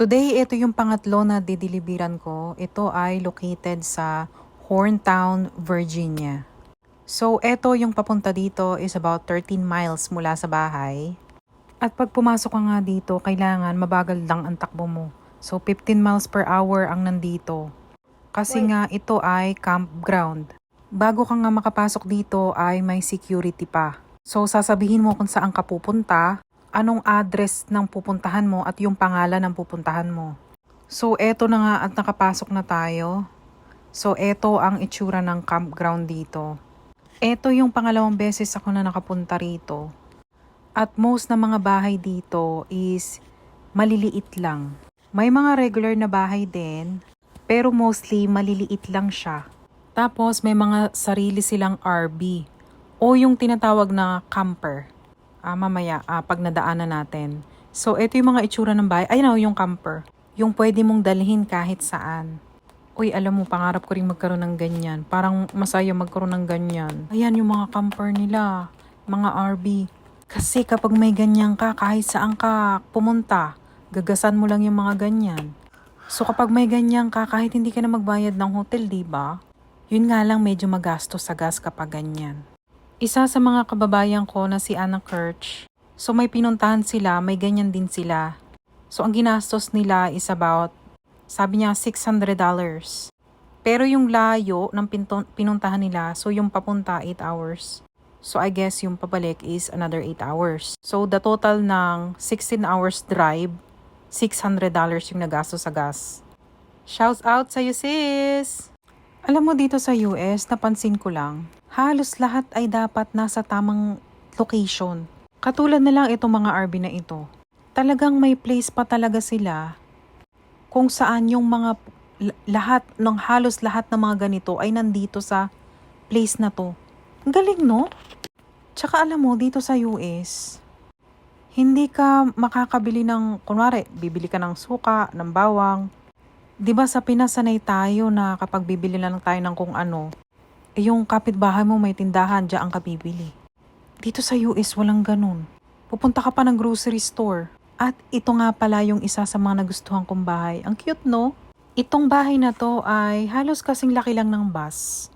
Today, ito yung pangatlo na didilibiran ko. Ito ay located sa Horntown, Virginia. So, ito yung papunta dito is about 13 miles mula sa bahay. At pag pumasok ka nga dito, kailangan mabagal lang ang takbo mo. So, 15 miles per hour ang nandito. Kasi nga, ito ay campground. Bago ka nga makapasok dito ay may security pa. So, sasabihin mo kung saan ka pupunta, anong address ng pupuntahan mo at yung pangalan ng pupuntahan mo. So, eto na nga at nakapasok na tayo. So, eto ang itsura ng campground dito. Eto yung pangalawang beses ako na nakapunta rito. At most na mga bahay dito is maliliit lang. May mga regular na bahay din, pero mostly maliliit lang siya. Tapos may mga sarili silang RB o yung tinatawag na camper. Ah, mamaya, ah, pag nadaanan natin. So, ito yung mga itsura ng bahay. Ayun na, yung camper. Yung pwede mong dalhin kahit saan. Uy, alam mo, pangarap ko rin magkaroon ng ganyan. Parang masaya magkaroon ng ganyan. Ayan yung mga camper nila. Mga RB. Kasi kapag may ganyan ka, kahit saan ka pumunta, gagasan mo lang yung mga ganyan. So kapag may ganyan ka, kahit hindi ka na magbayad ng hotel, di ba? Yun nga lang medyo magastos sa gas kapag ganyan. Isa sa mga kababayan ko na si Anna Kirch, so may pinuntahan sila, may ganyan din sila. So ang ginastos nila is about, sabi niya, $600. Pero yung layo ng pinuntahan nila, so yung papunta 8 hours. So I guess yung pabalik is another 8 hours. So the total ng 16 hours drive, $600 yung nagastos sa gas. Shouts out sa'yo sis! Alam mo dito sa US, napansin ko lang, halos lahat ay dapat nasa tamang location. Katulad na lang itong mga RV na ito. Talagang may place pa talaga sila kung saan yung mga lahat ng halos lahat ng mga ganito ay nandito sa place na to. Galing no? Tsaka alam mo dito sa US, hindi ka makakabili ng, kunwari, bibili ka ng suka, ng bawang. 'Di ba sa Pinas sanay tayo na kapag bibili lang tayo ng kung ano, eh yung kapitbahay mo may tindahan, diyan ang kabibili. Dito sa US walang ganun. Pupunta ka pa ng grocery store. At ito nga pala yung isa sa mga nagustuhan kong bahay. Ang cute no? Itong bahay na to ay halos kasing laki lang ng bus.